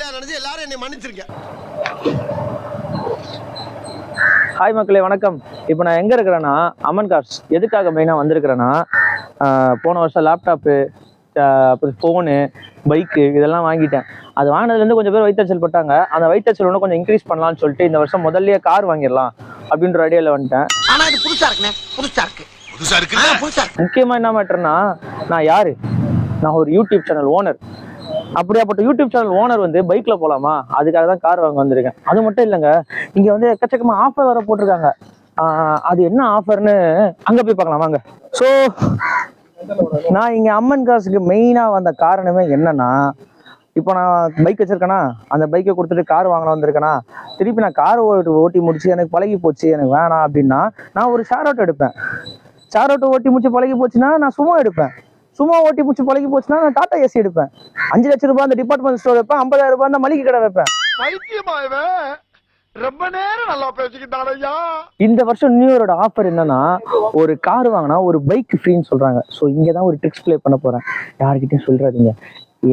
பிள்ளையா நினைச்சு எல்லாரும் என்னை மன்னிச்சிருக்கேன் ஹாய் மக்களே வணக்கம். இப்போ நான் எங்கே இருக்கிறேன்னா அமன் கார்ஸ் எதுக்காக மெயினாக வந்திருக்கிறேன்னா போன வருஷம் லேப்டாப்பு அப்புறம் ஃபோனு பைக்கு இதெல்லாம் வாங்கிட்டேன். அது வாங்கினதுலேருந்து கொஞ்சம் பேர் வயிற்றுச்சல் பட்டாங்க. அந்த வயிற்றுச்சல் இன்னும் கொஞ்சம் இன்க்ரீஸ் பண்ணலாம்னு சொல்லிட்டு இந்த வருஷம் முதல்லயே கார் வாங்கிடலாம் அப்படின்ற ஐடியாவில் வந்துட்டேன். ஆனா இது புதுசா இருக்குண்ணே புதுசா இருக்கு. புதுசா இருக்குல்ல? ஆ, புதுசா இருக்கு. முக்கியமாக என்ன மேட்டர்னா நான் யார்? நான் ஒரு யூடியூப் சேனல் ஓனர் அப்படியாப்பட்ட யூடியூப் சேனல் ஓனர் வந்து பைக்கில் போகலாமா அதுக்காக தான் கார் வாங்க வந்திருக்கேன். அது மட்டும் இல்லைங்க இங்கே வந்து எக்கச்சக்கமாக ஆஃபர் வர போட்டிருக்காங்க. அது என்ன ஆஃபர்னு அங்கே போய் பார்க்கலாம் வாங்க. ஸோ நான் இங்கே அம்மன் காசுக்கு மெயினாக வந்த காரணமே என்னன்னா இப்போ நான் பைக் வச்சிருக்கேனா அந்த பைக்கை கொடுத்துட்டு கார் வாங்கலாம் வந்திருக்கேனா திருப்பி நான் கார் ஓட்டி ஓட்டி முடிச்சு எனக்கு பழகி போச்சு எனக்கு வேணாம் அப்படின்னா நான் ஒரு ஷேர் அவுட் எடுப்பேன். ஷேர் அவுட் ஓட்டி முடிச்சு பழகி போச்சுன்னா நான் சும்மா எடுப்பேன். சும்மா ஓட்டி முடிச்சு பழகி போச்சுன்னா நான் டாடா ஏசி எடுப்பேன். அஞ்சு லட்ச ரூபாய் அந்த டிபார்ட்மெண்ட் ஸ்டோர் வைப்பேன் ஐம்பதாயிரம் ரூபாய் அந்த மளிகை கடை வைப்பேன். ரொம்ப நேரம் நல்லா பேசிக்கிட்டான் ஐயா. இந்த வருஷம் நியூ இயரோட ஆஃபர் என்னன்னா ஒரு கார் வாங்கினா ஒரு பைக் ஃப்ரீன்னு சொல்றாங்க. ஸோ இங்கே தான் ஒரு ட்ரிக்ஸ் ப்ளே பண்ண போறேன். யார்கிட்டயும் சொல்றாதீங்க.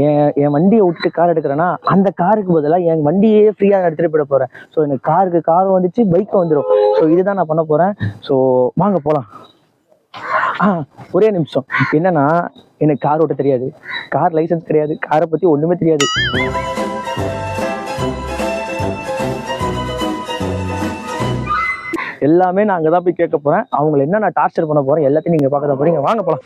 என் என் வண்டியை விட்டு கார் எடுக்கிறேன்னா அந்த காருக்கு பதிலாக என் வண்டியே ஃப்ரீயாக எடுத்துட்டு போயிட போறேன். ஸோ எனக்கு காருக்கு கார் வந்துச்சு பைக்கும் வந்துடும் ஸோ இதுதான் நான் பண்ண போறேன். ஸோ வாங்க போகலாம் ஆ ஒரே நிமிஷம். என்னன்னா எனக்கு கார் ஓட்ட தெரியாது. கார் லைசென்ஸ் கிடையாது. காரை பத்தி ஒண்ணுமே தெரியாது. எல்லாமே நான் அங்கே தான் போய் கேட்க போறேன். அவங்கள என்ன நான் டார்ச்சர் பண்ண போறேன்? எல்லாத்தையும் நீங்க பார்க்க தான் போறீங்க. வாங்க போலாம்.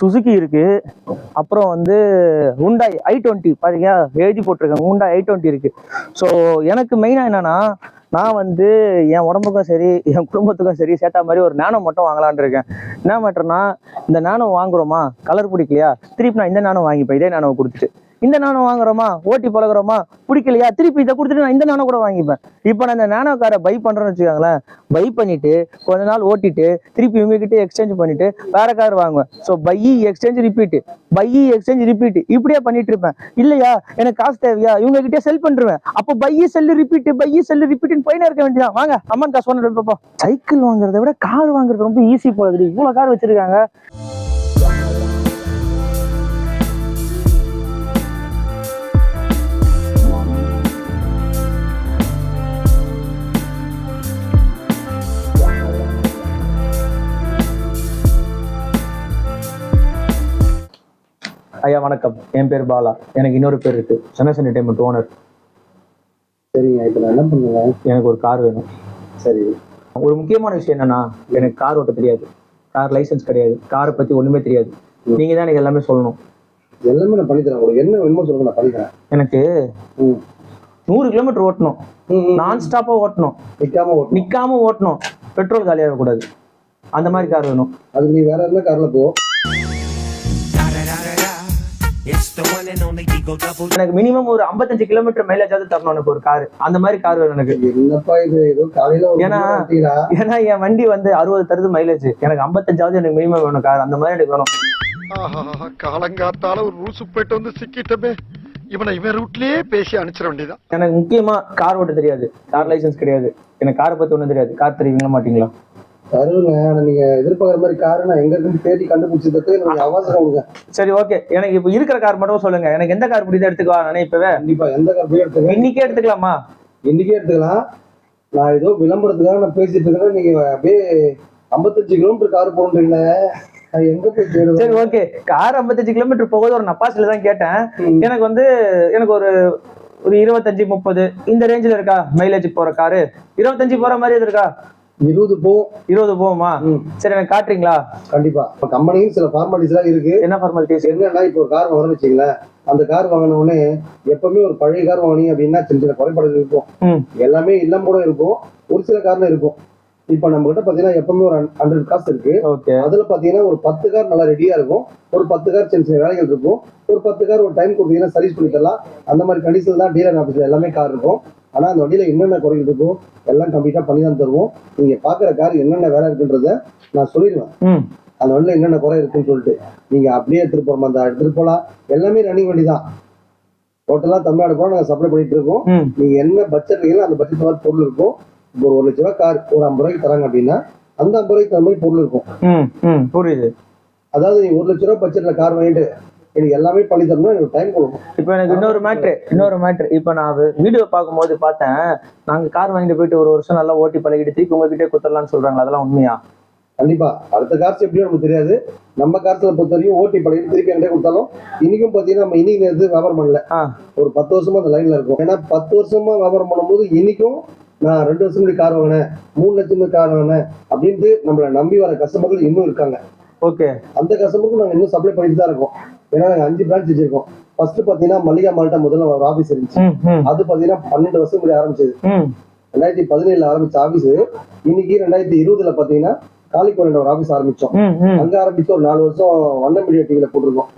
சுசுக்கி இருக்கு. அப்புறம் வந்து ஹுண்டாய் ஐ டுவெண்ட்டி பாருங்க எழுதி போட்டிருக்கேன் ஹுண்டாய் ஐ டுவெண்ட்டி இருக்கு. ஸோ எனக்கு மெயினாக என்னன்னா நான் வந்து என் உடம்புக்கும் சரி என் குடும்பத்துக்கும் சரி சேர்த்தா மாதிரி ஒரு நானோ மட்டும் வாங்கலாம்னு இருக்கேன். என்ன மேட்டர்னா இந்த நானோ வாங்குறோமா? கலர் பிடிக்கலையா? திருப்பி நான் இந்த நானோ வாங்கிப்பேன். இதே நானோ கொடுத்துட்டு. இந்த நானோ வாங்குறோமா? ஓட்டி பழகுறோமா? பிடிக்கலையா? திருப்பி இதை கொடுத்துட்டு நான் இந்த நானோ கூட வாங்கிப்பேன். இப்போ நான் இந்த நானோ காரை பை பண்றேன்னு வச்சுக்கோங்களேன். பை பண்ணிட்டு கொஞ்ச நாள் ஓட்டிட்டு திருப்பி இவங்ககிட்ட எக்ஸ்சேஞ்ச் பண்ணிட்டு வேற கார் வாங்குவேன். So buy exchange repeat buy exchange repeat இப்படியே பண்ணிட்டு இருப்பேன். இல்லையா? எனக்கு காசு தேவையா? இவங்க கிட்டே செல் பண்ணிருவேன். அப்போ buy sell repeat buy sell ரிப்பீட்னு போயினே இருக்க வேண்டியதான் வாங்க அம்மன் காசு ஒன்று சைக்கிள் வாங்குறத விட கார் வாங்குறது ரொம்ப ஈஸி போகுது இவ்வளோ கார் வச்சிருக்காங்க. ஐயா வணக்கம். என் பேர் பாலா. எனக்கு இன்னொரு பேர் இருக்கு. சென்னை என்டர்டைன்மெண்ட் ஓனர் சரிங்க இப்போ நான் என்ன பண்ணுவேன்? எனக்கு ஒரு கார் வேணும். சரி. ஒரு முக்கியமான விஷயம் என்னன்னா எனக்கு கார் ஓட்ட தெரியாது. கார் லைசென்ஸ் கிடையாது. காரை பத்தி ஒண்ணுமே தெரியாது. நீங்க தான் எனக்கு எல்லாமே சொல்லணும். எல்லாமே நான் பண்ணித்தரேன் உங்களுக்கு என்ன வேணுமோ சொல்லுங்க நான் பண்ணித்தரேன் எனக்கு நூறு கிலோமீட்டர் ஓட்டணும். நான் ஸ்டாப்பா ஓட்டணும். நிக்காம ஓட்டணும். நிக்காம ஓட்டணும். பெட்ரோல் காலியாக கூடாது அந்த மாதிரி கார் வேணும். அதுக்கு நீ வேற என்ன கார்ல போ? எனக்கு மினிமம் ஒரு 55 கிலோமீட்டர் மைலேஜாவது தரணும் எனக்கு ஒரு கார். அந்த மாதிரி கார் வேணும் எனக்கு. என்னப்பா இது? ஏதோ காலையில ஏன்னா-? ஏன்னா என் வண்டி வந்து அறுபது தருது மைலேஜ் எனக்கு 55 எனக்கு மினிமம் வேணும் கார். அந்த மாதிரி எனக்கு வேணும். ஆஹா காலங்காத்தால ஒரு ரூசு போயிட்டு வந்து சிக்கிட்டமே. இவனை இவன் ரூட்லயே பேசி அனுப்பிச்சிட வேண்டியதான் எனக்கு முக்கியமா கார் ஓட்ட தெரியாது. கார் லைசென்ஸ் கிடையாது. எனக்கு காரை பத்தி ஒண்ணும் தெரியாது. கார் தெரியுங்களா மாட்டீங்களா? தருவேங்க ஆனா நீங்க எதிர்பார்க்குற மாதிரி காரை நான் எங்க இருந்து தேடி கண்டுபிடிச்சதுக்கு நீங்க அவசரம் கொடுங்க சரி ஓகே எனக்கு இப்போ இருக்கிற கார் மட்டும் சொல்லுங்க. எனக்கு எந்த கார் பிடிச்சா எடுத்துக்கவா நானே இப்பவே? கண்டிப்பா எந்த கார் போய் எடுத்துக்க இன்னைக்கே எடுத்துக்கலாமா? இன்னைக்கே எடுத்துக்கலாம். நான் ஏதோ விளம்பரத்துக்காக நான் பேசிட்டு இருக்கேன் நீங்க அப்படியே ஐம்பத்தஞ்சு கிலோமீட்டர் கார் போய் சரி ஓகே கார் 55 கிலோமீட்டர் போகுது ஒரு நப்பாசில தான் கேட்டேன். எனக்கு வந்து எனக்கு ஒரு ஒரு இருபத்தஞ்சு முப்பது இந்த ரேஞ்சில் இருக்கா? மைலேஜ் போற காரு இருபத்தஞ்சு போற மாதிரி எது இருக்கா? இருபது போ. இருபது போகுமா? சரி எனக்கு காட்டுறீங்களா? கண்டிப்பா. இப்ப கம்பெனியும் சில ஃபார்மாலிட்டிஸ் எல்லாம் இருக்கு. என்ன ஃபார்மாலிட்டிஸ் என்னன்னா இப்போ ஒரு கார் வாங்கணும்னு வச்சுங்களேன் அந்த கார் வாங்கின உடனே எப்பவுமே ஒரு பழைய கார் வாங்கினீங்க அப்படின்னா சின்ன சின்ன குறைபாடுகள் இருக்கும். எல்லாமே இல்லாம கூட இருக்கும். ஒரு சில கார்ல இருக்கும். இப்போ நம்ம கிட்ட பாத்தீங்கன்னா எப்பவுமே ஒரு ஹண்ட்ரட் காசு இருக்கு. அதுல பாத்தீங்கன்னா ஒரு பத்து கார் நல்லா ரெடியா இருக்கும். ஒரு பத்து கார் சின்ன சின்ன வேலைகள் இருக்கும். ஒரு பத்து கார் ஒரு டைம் கொடுத்தீங்கன்னா சர்வீஸ் பண்ணி தரலாம். அந்த மாதிரி கண்டிஷன் தான் டீலர் ஆஃபீஸ்ல எல்லாமே கார் இருக்கும். ஆனா அந்த வண்டியில என்னென்ன குறைகள் இருக்கோ எல்லாம் கம்ப்ளீட்டா பண்ணி தான் தருவோம். நீங்க பாக்குற கார் என்னென்ன வேலை இருக்குன்றத நான் சொல்லிடுவேன். அந்த வண்டியில என்னென்ன குறை இருக்குன்னு சொல்லிட்டு. நீங்க அப்படியே எடுத்துட்டு போற மாதிரி எடுத்துட்டு போலாம். எல்லாமே ரன்னிங் வண்டி தான் டோட்டலா தமிழ்நாடு கூட நாங்க சப்ளை பண்ணிட்டு இருக்கோம். ம். நீங்க என்ன பட்ஜெட் இருக்கீங்களோ அந்த பட்ஜெட் மாதிரி பொருள் இருக்கும். இப்போ ஒரு ஒரு லட்ச ரூபா கார் ஒரு ஐம்பது ரூபாய்க்கு தராங்க அப்படின்னா அந்த ஐம்பது ரூபாய்க்கு தகுந்த மாதிரி பொருள் இருக்கும். புரியுது. அதாவது நீங்க ஒரு லட்ச ரூபா பட்ஜெட்ல கார் வாங்கிட்டு எனக்கு எல்லாமே பண்ணி தரணும் எனக்கு டைம் கொடுக்கும் இப்போ எனக்கு இன்னொரு மேட்ரு இன்னொரு மேட்ரு இப்போ நான் வீடியோ பார்க்கும்போது பார்த்தேன் நாங்க கார் வாங்கிட்டு போயிட்டு ஒரு வருஷம் நல்லா ஓட்டி பழகிட்டு திருப்பி உங்ககிட்டே குத்தரலாம்னு சொல்றாங்க அதெல்லாம் உண்மையா? கண்டிப்பா. அடுத்த கார்ஸ் எப்படியோ நமக்கு தெரியாது. நம்ம கார்ஸ்ல பொறுத்த வரைக்கும் ஓட்டி பழகிட்டு திருப்பி என்கிட்ட கொடுத்தாலும் இன்னைக்கும் பாத்தீங்கன்னா நம்ம இன்னைக்கு நேரத்து வியாபாரம் பண்ணல. ஒரு பத்து வருஷமா அந்த லைன்ல இருக்கும். ஏன்னா பத்து வருஷமா வியாபாரம் பண்ணும்போது இன்னைக்கும் நான் ரெண்டு வருஷம் முன்னாடி கார் வாங்கினேன். மூணு லட்சம் கார் வாங்கினேன் அப்படின்ட்டு நம்மளை நம்பி வர கஸ்டமர்கள் இன்னும் இருக்காங்க. ஓகே அந்த கஸ்டமருக்கும் நாங்க இன்னும் சப்ளை பண்ணிட்டு தான் இருக்கோம். ஏன்னா அஞ்சு பிரான்ச் வச்சிருக்கோம். ஃபர்ஸ்ட் பாத்தீங்கன்னா மல்லிகா மால்ட்டா முதல்ல ஒரு ஆபீஸ் இருந்துச்சு. அது பாத்தீங்கன்னா பன்னெண்டு வருஷம் முன்னாடி ஆரம்பிச்சது. ரெண்டாயிரத்தி பதினேழுல ஆரம்பிச்ச ஆபீஸ் இன்னைக்கு ரெண்டாயிரத்தி இருபதுல பாத்தீங்கன்னா காலிக்கோரில் ஒரு ஆபீஸ் ஆரம்பிச்சோம். அங்க ஆரம்பிச்சு ஒரு நாலு வருஷம் வண்ண மீடியா டிவில போட்டிருக்கோம்.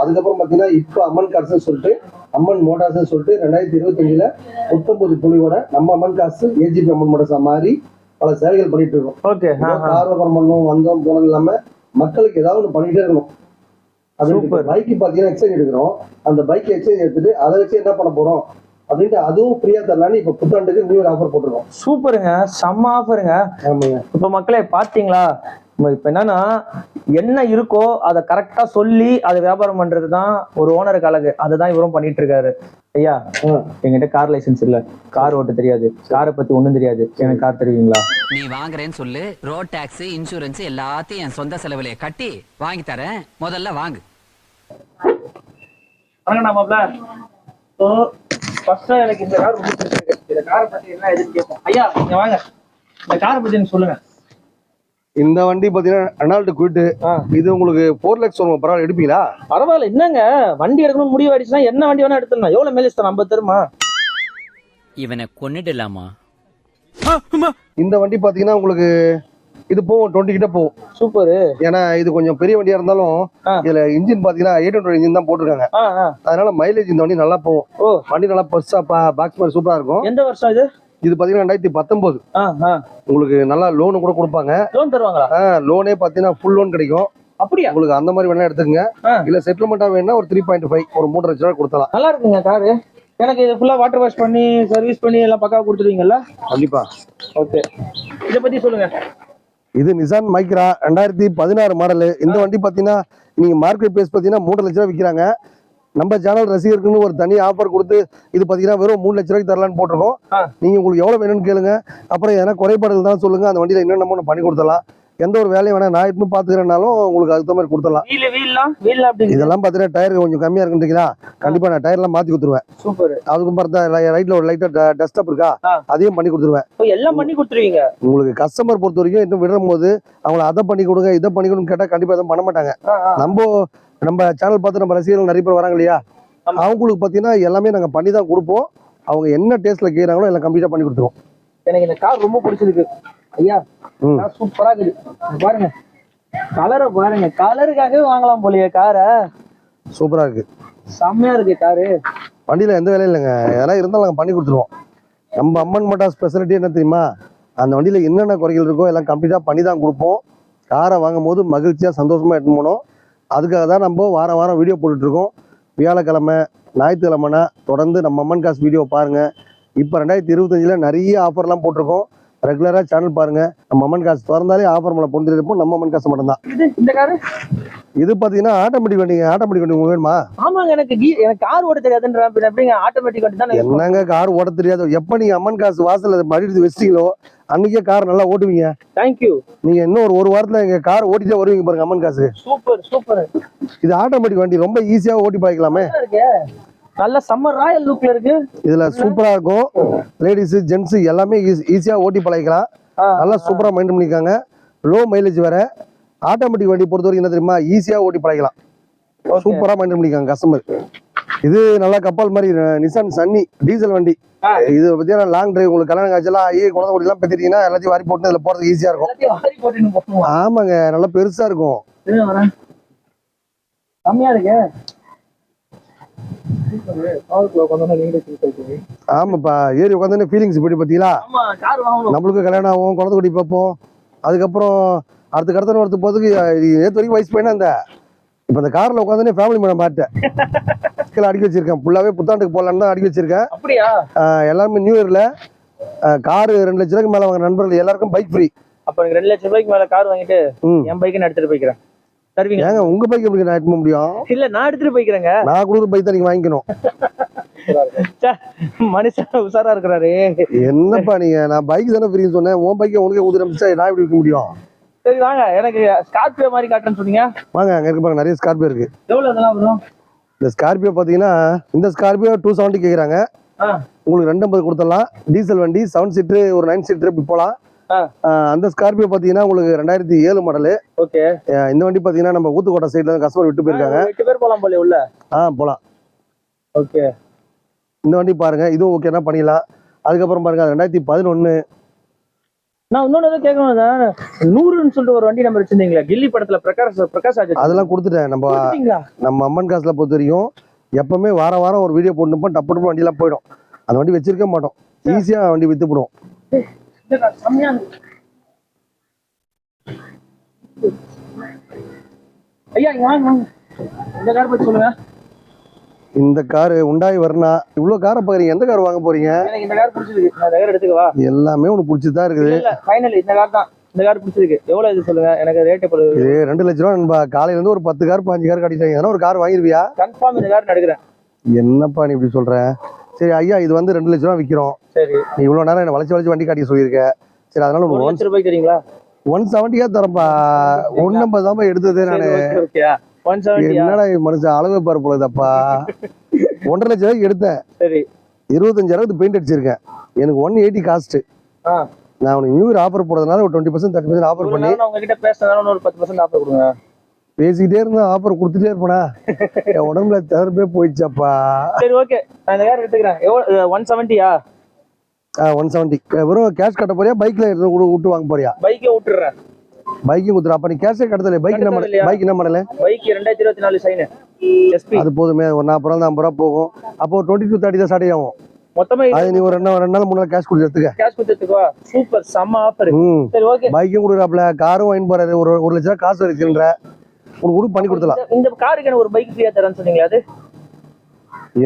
அதுக்கப்புறம் பாத்தீங்கன்னா இப்போ அம்மன் கார்ஸ்னு சொல்லிட்டு அம்மன் மோட்டார்ஸ்னு சொல்லிட்டு ரெண்டாயிரத்தி இருபத்தஞ்சுல முப்பத்தொன்பது புள்ளியோட நம்ம அம்மன் காசு ஏஜிபி அம்மன் மோட்டார்ஸ் மாதிரி பல சேவைகள் பண்ணிட்டு இருக்கோம். ஓகே ஆ ஆ. கார் வியாபாரம் பண்ணோம் வந்தோம் போனது இல்லாம மக்களுக்கு ஏதாவது ஒன்று பண்ணிட்டே இருக்கணும். அது. பைக்கு பாத்தீங்கன்னா எக்ஸ்சேஞ்ச் எடுக்கிறோம். அந்த பைக் எக்ஸ்சேஞ்ச் எடுத்துட்டு அதை வச்சு என்ன பண்ண போறோம்? அப்படின்ட்டு அதுவும் ஃப்ரீயா தரலான்னு இப்ப புத்தாண்டுக்கு நியூ ஆஃபர் போட்டிருக்கோம். சூப்பருங்க. செம்ம ஆஃபருங்க ஆமாங்க. இப்போ மக்களே பாத்தீங்களா? இப்போ என்னன்னா என்ன இருக்கோ அதை கரெக்டா சொல்லி அதை வியாபாரம் பண்றது தான் ஒரு ஓனருக்கு அழகு. அதை தான் இவரும் பண்ணிட்டு இருக்காரு. ஐயா ஆ. என்கிட்ட கார் லைசென்ஸ் இல்ல. கார் ஓட்ட தெரியாது. காரை பத்தி ஒண்ணும் தெரியாது. எனக்கு கார் தருவீங்களா நீ வாங்குறேன்னு சொல்லு. ரோட் டாக்ஸ் இன்சூரன்ஸ் எல்லாத்தையும் என் சொந்த செலவுலயே கட்டி வாங்கி தரேன். முதல்ல வாங்கு. வணக்கம் மாப்ள. ஸோ ஃபர்ஸ்டா எனக்கு இந்த கார் பிடிச்சிருக்கு. இந்த காரை பத்தி என்ன எதுன்னு கேட்போம் ஐயா நீங்க வாங்க. இந்த காரை பத்தி எனக்கு சொல்லுங்க. இந்த வண்டி பாத்தீங்கன்னா ரெனால்டு குயிட்டு. இது உங்களுக்கு ஃபோர் லேக்ஸ் வரும்? பரவாயில்ல எடுப்பீங்களா? பரவாயில்ல என்னங்க? வண்டி எடுக்கணும்னு முடிவு ஆயிடுச்சுன்னா என்ன வண்டி வேணா எடுத்துடலாம். எவ்வளவு மைலேஜ் தரும்? ஐம்பது தருமா? இவனை கொன்னிடலாமா? இந்த வண்டி பாத்தீங்கன்னா உங்களுக்கு இது போகும் டுவெண்ட்டி கிட்ட போகும் சூப்பர். ஏன்னா இது கொஞ்சம் பெரிய வண்டியா இருந்தாலும். இதுல இன்ஜின் பாத்தீங்கன்னா எயிட் ஹண்ட்ரட் இன்ஜின் தான் போட்டிருக்காங்க. அதனால மைலேஜ் இந்த வண்டி நல்லா போகும். ஓ. வண்டி நல்லா பெருசா பாக்ஸ் மாதிரி சூப்பரா இருக்கும். எந்த வருஷம் இது? இது பாத்தீங்கன்னா ரெண்டாயிரத்தி பத்தொன்பது. உங்களுக்கு நல்லா லோனு கூட கொடுப்பாங்க. லோன் தருவாங்களா? லோனே பாத்தீங்கன்னா ஃபுல் லோன் கிடைக்கும். அப்படியா? உங்களுக்கு அந்த மாதிரி வேணா எடுத்துக்கங்க. இல்ல செட்டில்மெண்டா வேணா ஒரு த்ரீ பாயிண்ட் ஃபைவ் ஒரு மூன்றரை லட்ச ரூபா கொடுத்தலாம் நல்லா இருக்குங்க காரு எனக்கு இது ஃபுல்லா வாட்டர் வாஷ் பண்ணி சர்வீஸ் பண்ணி எல்லாம் பக்காவா கொடுத்துருவீங்கல்ல கண்டிப்பா. ஓகே இதை பத்தி சொல்லுங்க. இது நிசான் மைக்ரா ரெண்டாயிரத்தி பதினாறு மாடலு இந்த வண்டி பாத்தீங்கன்னா நீங்க மார்க்கெட் பிரைஸ் பாத்தீங்கன்னா மூணு லட்ச ரூபா விற்கிறாங்க நம்ம சேனல் ரசிகருக்குன்னு ஒரு தனி ஆஃபர் கொடுத்து இது பாத்தீங்கன்னா வெறும் மூணு லட்ச ரூபாய்க்கு தரலான்னு போட்டிருக்கோம். ஆ. நீங்க உங்களுக்கு எவ்வளவு வேணும்னு கேளுங்க. அப்புறம் எதனா குறைபாடுகள் தான் சொல்லுங்க. அந்த வண்டியில என்னென்ன நம்ம பண்ணி கொடுத்தலாம் எந்த ஒரு வேலையும் வேணா நான் எடுத்து பாத்துக்கிறேன்னாலும் உங்களுக்கு அதுக்கு மாதிரி கொடுத்துடலாம். இதெல்லாம் பாத்தீங்கன்னா டயர் கொஞ்சம் கம்மியா இருக்குன்றீங்களா கண்டிப்பா நான் டயர்லாம் மாத்தி கொடுத்துருவேன். சூப்பர். அதுக்கும் பார்த்தா ரைட்ல ஒரு லைட்டா டஸ்டப் இருக்கா. அதையும் பண்ணி கொடுத்துருவேன். எல்லாம் பண்ணி கொடுத்துருவீங்க? உங்களுக்கு கஸ்டமர் பொறுத்த வரைக்கும் இன்னும் விடும் போது அவங்கள அதை பண்ணி கொடுங்க இதை பண்ணி கொடுங்க கேட்டா கண்டிப்பா எதுவும் பண்ண மாட்டாங்க. நம்ம நம்ம சேனல் பார்த்து நம்ம ரசிகர்கள் நிறைய பேர் வராங்க இல்லையா. அவங்களுக்கு பாத்தீங்கன்னா எல்லாமே நாங்க பண்ணி தான் கொடுப்போம். அவங்க என்ன டேஸ்ட்ல கேக்குறாங்களோ எல்லாம் கம்ப்ளீட்டா பண்ணி கொடுத்துருவோம். எனக்கு இந்த கார் ரொம்ப பிடிச்சிருக்கு. ஐயா. சூப்பரா இருக்குது. பாருங்க. கலரை பாருங்க. கலருக்காகவே வாங்கலாம் போலியே காரை சூப்பரா இருக்கு. செம்மையா இருக்கு காரு வண்டியில எந்த வேலையும் இல்லைங்க. இதெல்லாம் இருந்தாலும் நாங்க பண்ணி கொடுத்துருவோம். நம்ம அம்மன் மட்டா ஸ்பெஷாலிட்டி என்ன தெரியுமா? அந்த வண்டியில என்னென்ன குறைகள் இருக்கோ எல்லாம் கம்ப்ளீட்டா பண்ணி தான் கொடுப்போம். காரை வாங்கும் போது மகிழ்ச்சியா சந்தோஷமா எடுத்துன்னு போனோம் அதுக்காக தான் நம்ம வாரம் வாரம் வீடியோ போட்டுட்டு இருக்கோம். வியாழக்கிழமை ஞாயிற்றுக்கிழமைனா தொடர்ந்து நம்ம அம்மன் காசு வீடியோ பாருங்க. இப்போ ரெண்டாயிரத்தி இருபத்தஞ்சில் நிறைய ஆஃபர்லாம் போட்டிருக்கோம். ரெகுலராக சேனல் பாருங்க. நம்ம அம்மன் காசு திறந்தாலே ஆஃபர் மலை பொண்ணு இருப்போம் நம்ம அம்மன் காசு மட்டும்தான். இந்த காரு? இது பார்த்தீங்கன்னா ஆட்டோமேட்டிக் வண்டிங்க. ஆட்டோமேட்டிக் வண்டி உங்களுக்கு வேணுமா? ஆமாங்க எனக்கு எனக்கு கார் ஓட்ட தெரியாதுன்ற எப்படிங்க ஆட்டோமேட்டிக் வண்டி தானே. என்னங்க கார் ஓட்ட தெரியாது. எப்ப நீங்க அம்மன் காசு வாசல்ல மறுபடியும் வச்சிட்டீங்களோ அன்னைக்கே கார் நல்லா ஓட்டுவீங்க. You. நீங்க இன்னும் ஒரு ஒரு வாரத்துல எங்க கார் ஓட்டிட்டே வருவீங்க பாருங்க அம்மன் காசு. சூப்பர் சூப்பர் இது ஆட்டோமேட்டிக் வண்டி. ரொம்ப ஈஸியா ஓட்டி பழக்கலாமே இருக்கு. நல்ல சம்மர் ராயல் லுக்ல இருக்கு. இதுல சூப்பரா இருக்கும். லேடிஸ் ஜென்ஸ் எல்லாமே ஈஸியா ஓட்டி பழகிக்கலாம். நல்லா சூப்பரா மைண்ட் பண்ணிருக்காங்க லோ மைலேஜ் வேற. ஆட்டோமேட்டிக் வண்டி பொறுத்த வரைக்கும் என்ன தெரியுமா? ஈஸியா ஓட்டி Okay. சூப்பரா மைண்ட் பண்ணிருக்காங்க கஸ்டமர் இது நல்லா கப்பல் மாதிரி நிசான் சன்னி டீசல் வண்டி. இது பார்த்தீங்கன்னா லாங் டிரைவ் உங்களுக்கு கல்யாணம் காய்ச்சலாம் ஐயே குழந்தை குடிலாம் பெற்றிட்டீங்கன்னா எல்லாத்தையும் வாரி போட்டு இதுல போறதுக்கு ஈஸியா இருக்கும். ஆமாங்க நல்லா பெருசா இருக்கும். கம்மியா இருக்கு. ஆமாப்பா ஏறி உட்காந்து ஃபீலிங்ஸ் இப்படி பார்த்தீங்களா நம்மளுக்கு கல்யாணம் ஆகும் குழந்தை குடி பார்ப்போம். அதுக்கப்புறம் அடுத்த கடத்தன ஒருத்தர் போகிறதுக்கு நேற்று வரைக்கும் வயசு பையனா இந்த இப்போ இந்த காரில் உட்காந்துனே ஃபேமிலி மேடம் மாட்டேன் அடுக்கி வச்சிருக்கேன். ஃபுல்லாகவே புத்தாண்டுக்கு போகலான்னு தான் அடுக்கி வச்சிருக்கேன். அப்படியா? எல்லாருமே நியூ இயரில் காரு ரெண்டு லட்ச ரூபாய்க்கு மேலே வாங்க நண்பர்கள் எல்லாருக்கும் பைக் ஃப்ரீ அப்ப எனக்கு ரெண்டு லட்சம் ரூபாய்க்கு மேல கார் வாங்கிட்டு என் பைக்கை நான் எடுத்துட்டு போய்க்கிறேன். தருவீங்க. ஏங்க உங்கள் பைக் எப்படி நான் எடுத்து முடியும்? இல்ல நான் எடுத்துட்டு போய்க்கிறேங்க. நான் கொடுக்குற பைக் தான் நீங்கள் வாங்கிக்கணும். மனுஷன் உஷாரா இருக்கிறாரு. என்னப்பா நீங்கள் நான் பைக் தானே ஃப்ரீன்னு சொன்னேன். உன் பைக்கை உனக்கே ஊதுற நான் எப்படி விற்க முடியும்? சரி வாங்க. எனக்கு ஸ்கார்பியோ மாதிரி காட்டுறேன்னு சொன்னீங்க. வாங்க அங்கே இருக்கு பாருங்க நிறைய ஸ்கார்பியோ இருக்குது எவ்வளவு அதெல்லாம் வரும்? இந்த ஸ்கார்பியோ பார்த்தீங்கன்னா இந்த ஸ்கார்பியோ டூ செவன்ட்டி கேட்குறாங்க ஆ, உங்களுக்கு ரெண்டு ஐம்பது கொடுத்துடலாம். டீசல் வண்டி செவன் சீட்ரு ஒரு நைன் சீட்ரு இப்படி போகலாம். அந்த ஸ்கார்பியோ பார்த்தீங்கன்னா உங்களுக்கு ரெண்டாயிரத்தி ஏழு மாடலு ஓகே. இந்த வண்டி பார்த்தீங்கன்னா நம்ம ஊத்துக்கோட்டை சைடில் தான் கஸ்டமர் விட்டு போயிருக்காங்க. எட்டு பேர் போலாம் போல உள்ள. ஆ போகலாம் ஓகே. இந்த வண்டி பாருங்க இதுவும் ஓகேனா பண்ணிடலாம். அதுக்கப்புறம் பாருங்க அது ரெண்டாயிரத்தி பதினொன்று நான் இன்னொன்னு எதுவும் கேட்கணும் தான். நூறுன்னு சொல்லிட்டு ஒரு வண்டி நம்பர் வச்சிருந்தீங்களா கில்லி படத்துல பிரகாஷ் பிரகாஷ் அதெல்லாம் கொடுத்துட்டேன். நம்ம நம்ம அம்மன் காசில் பொறுத்த வரைக்கும் எப்பவுமே வாரம் வாரம் ஒரு வீடியோ போட்டுப்போம் டப்பு டப்பு வண்டியெல்லாம் போயிடும். அந்த வண்டி வச்சிருக்க மாட்டோம். ஈஸியாக வண்டி வித்து போடுவோம். செம்மையா இருக்கு. ஐயா இங்க வாங்க வாங்க. இந்த கார் பத்தி சொல்லுங்க. இந்த காரு உண்டாய் வரனா இவ்வளோ காரை பார்க்குறீங்க எந்த கார் வாங்க போறீங்க? எனக்கு இந்த கார் பிடிச்சிருக்கு. நான் இந்த கார் எடுத்துக்கவா எல்லாமே உனக்கு பிடிச்சி தான் இருக்குது ஃபைனல் இந்த கார் தான். இந்த கார் பிடிச்சிருக்கு. எவ்வளவு இது சொல்லுங்க? எனக்கு ரேட் இப்போ இது ரெண்டு லட்ச ரூபா நண்பா. காலையில இருந்து ஒரு பத்து கார் பாஞ்சு கார் கட்டிட்டாங்க. ஏன்னா ஒரு கார் வாங்கிருவியா? கன்ஃபார்ம் இந்த கார் எடுக்கிறேன். என்னப்பா நீ இப்படி சொல்ற? சரி ஐயா இது வந்து ரெண்டு லட்ச ரூபா விற்கிறோம் சரி. நீ இவ்வளோ நேரம் என்ன வளைச்சு வளைச்சு வண்டி காட்டி சொல்லியிருக்க. சரி அதனால ஒரு ஒன் ரூபாய்க்கு தெரியுங்களா ஒன் செவன்ட்டியா தரப்பா ஒன்னம்பது தான் எடுத்ததே நானு. ஒன் என்னடா மனுஷன் அளவு பாரு போலதப்பா ஒன்றரை லட்ச ரூபாய்க்கு எடுத்தேன். சரி. பெயிண்ட் அடிச்சிருக்கேன். எனக்கு ஒன் எயிட்டி காஸ்ட் ஆ. நான் உனக்கு நியூ ஆஃபர் போடுறதுனால ஒரு twenty percent thirty percent offer பண்ணி உங்ககிட்ட பேசுறதுனால ஒரு பத்து பர்சன்ட் ஆஃபர் கொடுங்க. பேசிக்கிட்டே இருந்தா ஆஃபர் கொடுத்துட்டே இருப்பேனா? என் உடம்புல தகர்ப்பே போயிடுச்சப்பா. சரி ஓகே நான் இந்த கார் எடுத்துக்கிறேன் ஒன் செவன்ட்டியா ஒன் செவன்ட்டி வெறும் கேஷ் கட்ட போறியா? பைக்ல விட்டு வாங்க போறியா? பைக்கே விட்டுறேன். பைக்கும் குத்துறா அப்ப நீ கேஷே கட்டல பைக் என்ன மாடல்? பைக் என்ன மாடல் பைக் ரெண்டாயிரத்தி இருபத்தி நாலு சைனு எஸ்பி அது போதுமே ஒரு நாற்பது ரூபா ஐம்பது ரூபா போகும். அப்போ ஒரு டுவெண்ட்டி டூ தேர்ட்டி தான் ஸ்டார்ட் ஆகும். மொத்தமா அது நீ ஒரு ரெண்டு நாள் ரெண்டு நாள் மூணு நாள் கேஷ் கொடுத்து எடுத்துக்க. கேஷ் கொடுத்துக்கோ சூப்பர் செம்ம ஆஃபர் ம். சரி ஓகே பைக்கும் கொடுக்குறாப்ல காரும் வாங்கி போறாரு. ஒரு ஒரு லட்ச ரூபா காசு வச்சுன்ற உனக்கு கூட பண்ணி கொடுத்தலாம் இந்த காருக்கு எனக்கு ஒரு பைக் ஃப்ரீயா தரேன்னு சொன்னீங்களா அது?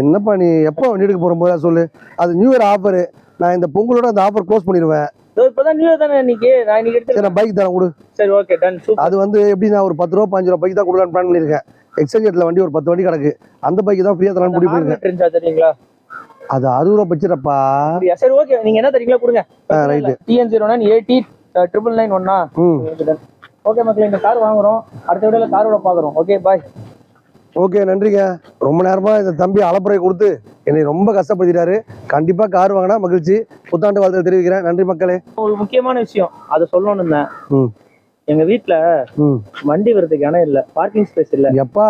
என்னப்பா நீ எப்போ வண்டி எடுக்க போற போதா சொல்லு. அது நியூ இயர் ஆஃபர் நான் இந்த பொங்கலோட அந்த ஆஃபர் க்ளோஸ் பண்ணிடுவேன். இப்பதான் நியூ தானே இன்னைக்கு நான் இன்னைக்கு சரி எடுத்து நான் பைக் தரேன் கொடு. சரி ஓகே டன் அது வந்து எப்படி நான் ஒரு பத்து ரூபா பாஞ்சு ரூபா பைக் தான் கொடுக்கலான்னு பிளான் பண்ணியிருக்கேன். எக்ஸ்சேஞ்ச் வண்டி ஒரு பத்து வண்டி கிடக்கு. அந்த பைக் தான் ஃப்ரீயா தரலாம்னு முடிவு பண்ணிருக்கேன் தெரியுங்களா? அது அறுபது ரூபா அப்படியா? சரி ஓகே நீங்க என்ன தரீங்களா கொடுங்க. right. TN zero nine eighty triple nine ஒன்னா ம். ஓகே மக்களே இந்த கார் வாங்குறோம். அடுத்த வீடியோல காரோட பாக்குறோம் ஓகே பாய் ஓகே நன்றிங்க. ரொம்ப நேரமா இந்த தம்பி அலப்புறை கொடுத்து என்னை ரொம்ப கஷ்டப்படுத்திட்டாரு. கண்டிப்பா கார் வாங்கினா மகிழ்ச்சி. புத்தாண்டு வாழ்த்து தெரிவிக்கிறேன். நன்றி மக்களே. ஒரு முக்கியமான விஷயம். அதை சொல்லணும்னு இருந்தேன். ம். எங்க வீட்ல ம். வண்டி வரதுக்கு இடம் இல்ல. பார்க்கிங் ஸ்பேஸ் இல்ல. எப்பா?